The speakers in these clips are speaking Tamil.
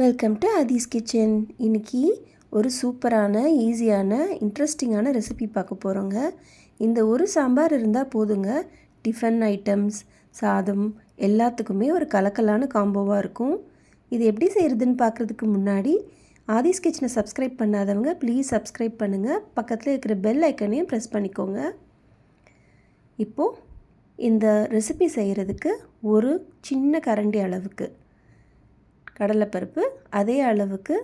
வெல்கம் டு அதீஸ் கிச்சன் இன்னைக்கு ஒரு சூப்பரான ஈஸியான இன்ட்ரெஸ்டிங்கான ரெசிபி பார்க்க போகிறோங்க இந்த ஒரு சாம்பார் இருந்தால் போதுங்க. டிஃபன் ஐட்டம்ஸ் சாதம் எல்லாத்துக்குமே ஒரு கலக்கலான காம்போவாக இருக்கும். இது எப்படி செய்கிறதுன்னு பார்க்குறதுக்கு முன்னாடி ஆதிஸ் கிச்சனை சப்ஸ்கிரைப் பண்ணாதவங்க ப்ளீஸ் சப்ஸ்கிரைப் பண்ணுங்கள் பக்கத்தில் இருக்கிற பெல் ஐக்கனையும் ப்ரெஸ் பண்ணிக்கோங்க. இப்போது இந்த ரெசிபி செய்கிறதுக்கு ஒரு சின்ன கரண்டி அளவுக்கு கடலைப்பருப்பு அதே அளவுக்கு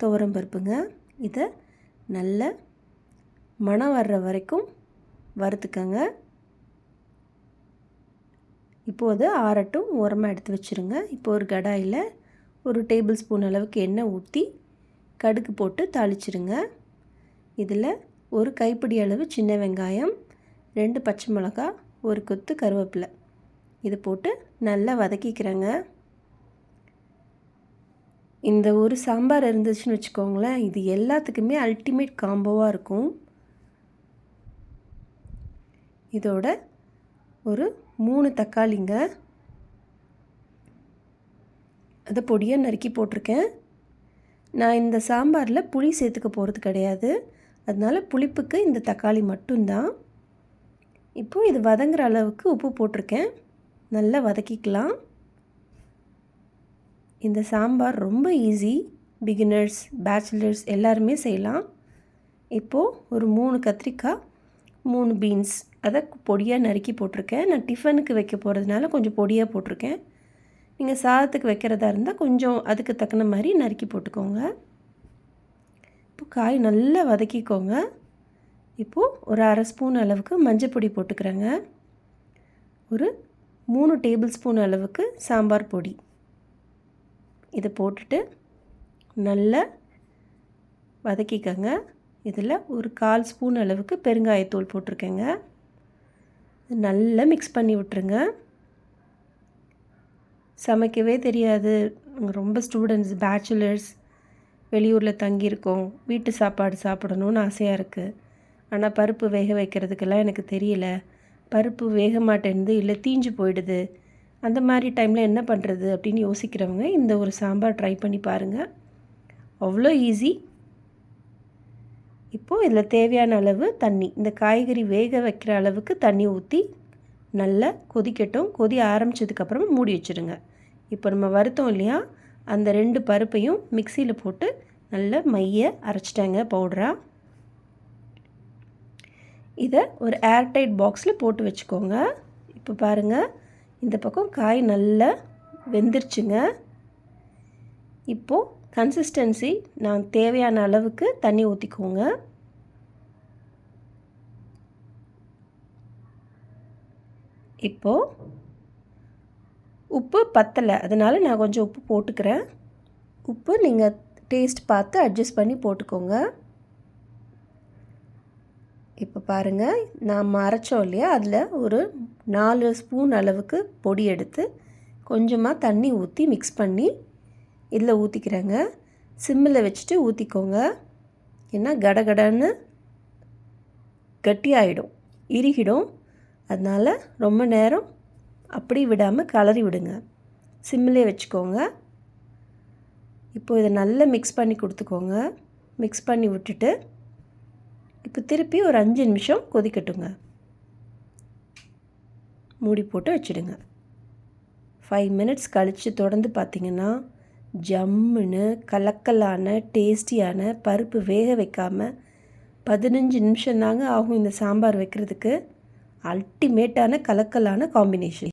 துவரம் பருப்புங்க. இதை நல்ல மணம் வர்ற வரைக்கும் வறுத்துக்கங்க. இப்போது ஆறட்டும் ஓரமாக எடுத்து வச்சுருங்க. இப்போ ஒரு கடாயில் ஒரு டேபிள் ஸ்பூன் அளவுக்கு எண்ணெய் ஊற்றி கடுகு போட்டு தாளிச்சிருங்க. இதில் ஒரு கைப்பிடி அளவு சின்ன வெங்காயம் ரெண்டு பச்சை மிளகா ஒரு கொத்து கருவேப்பிலை. இது போட்டு நல்லா வதக்கிக்கிறேங்க. இந்த ஒரு சாம்பார் இருந்துச்சுன்னு வச்சுக்கோங்களேன் இது எல்லாத்துக்குமே அல்டிமேட் காம்போவாக இருக்கும். இதோட ஒரு மூணு தக்காளிங்க. அதை பொடியாக நறுக்கி போட்டிருக்கேன். நான் இந்த சாம்பாரில் புளி சேர்த்துக்க போகிறது கிடையாது. அதனால் புளிப்புக்கு இந்த தக்காளி மட்டும்தான். இப்போது இது வதங்குற அளவுக்கு உப்பு போட்டிருக்கேன். நல்லா வதக்கிக்கலாம். இந்த சாம்பார் ரொம்ப ஈஸி பிகினர்ஸ் பேச்சுலர்ஸ் எல்லாருமே செய்யலாம். இப்போது ஒரு மூணு கத்திரிக்காய் மூணு பீன்ஸ் அதை பொடியாக நறுக்கி போட்டிருக்கேன். நான் டிஃபனுக்கு வைக்க போகிறதுனால கொஞ்சம் பொடியாக போட்டிருக்கேன். நீங்கள் சாதத்துக்கு வைக்கிறதா இருந்தால் கொஞ்சம் அதுக்கு தக்கன மாதிரி நறுக்கி போட்டுக்கோங்க. இப்போ காய் நல்லா வதக்கிக்கோங்க. இப்போது ஒரு அரை ஸ்பூன் அளவுக்கு மஞ்சப்பொடி போட்டுக்கிறேங்க. ஒரு மூணு டேபிள் ஸ்பூன் அளவுக்கு சாம்பார் பொடி. இதை போட்டுட்டு நல்லா வதக்கிக்கங்க. இதில் ஒரு கால் ஸ்பூன் அளவுக்கு பெருங்காயத்தூள் போட்டிருக்கேங்க. நல்லா மிக்ஸ் பண்ணி விட்டுருங்க. சமைக்கவே தெரியாது. ரொம்ப ஸ்டூடெண்ட்ஸ் பேச்சுலர்ஸ் வெளியூரில் தங்கியிருக்கோம். வீட்டு சாப்பாடு சாப்பிடணும்னு ஆசையாக இருக்குது ஆனால் பருப்பு வேக வைக்கிறதுக்கெல்லாம் எனக்கு தெரியல. பருப்பு வேக மாட்டேன்து இல்லை தீஞ்சு போயிடுது. அந்த மாதிரி டைமில் என்ன பண்ணுறது அப்படின்னு யோசிக்கிறவங்க இந்த ஒரு சாம்பார் ட்ரை பண்ணி பாருங்கள் அவ்வளோ ஈஸி இப்போது இதில் தேவையான அளவு தண்ணி. இந்த காய்கறி வேக வைக்கிற அளவுக்கு தண்ணி ஊற்றி நல்லா கொதிக்கட்டும். கொதி ஆரம்பித்ததுக்கப்புறம் மூடி வச்சுருங்க. இப்போ நம்ம வருத்தம் இல்லையா? அந்த ரெண்டு பருப்பையும் மிக்சியில் போட்டு நல்லா மைய அரைச்சிட்டாங்க பவுடராக இதை ஒரு ஏர்டைட் பாக்ஸில் போட்டு வச்சுக்கோங்க. இப்போ பாருங்கள் இந்த பக்கம் காய் நல்லா வெந்துருச்சுங்க. இப்போது கன்சிஸ்டன்சி நான் தேவையான அளவுக்கு தண்ணி ஊற்றிக்கோங்க இப்போது உப்பு பத்தலை அதனால் நான் கொஞ்சம் உப்பு போட்டுக்கிறேன். உப்பு நீங்கள் டேஸ்ட் பார்த்து அட்ஜஸ்ட் பண்ணி போட்டுக்கோங்க. இப்போ பாருங்கள் நாம் அரைச்சோம் இல்லையா அதில் ஒரு நாலு ஸ்பூன் அளவுக்கு பொடி எடுத்து கொஞ்சமாக தண்ணி ஊற்றி மிக்ஸ் பண்ணி இதில் ஊற்றிக்கிறேங்க. சிம்மில் வச்சுட்டு ஊற்றிக்கோங்க. ஏன்னா கடகடன்னு கட்டியாயிடும் இறுகிடும். அதனால் ரொம்ப நேரம் அப்படி விடாமல் கலரி விடுங்க. சிம்மிலே வச்சுக்கோங்க. இப்போ இதை நல்லா மிக்ஸ் பண்ணி கொடுத்துக்கோங்க. மிக்ஸ் பண்ணி விட்டுட்டு இப்போ திருப்பி ஒரு அஞ்சு நிமிஷம் கொதிக்கட்டுங்க. மூடி போட்டு வச்சுடுங்க. ஃபைவ் மினிட்ஸ் கழித்து தொடர்ந்து பார்த்திங்கன்னா ஜம்முன்னு கலக்கலான டேஸ்டியான பருப்பு வேக வைக்காமல் பதினஞ்சு நிமிஷம் தாங்க ஆகும் இந்த சாம்பார் வைக்கிறதுக்கு. அல்டிமேட்டான கலக்கலான காம்பினேஷன்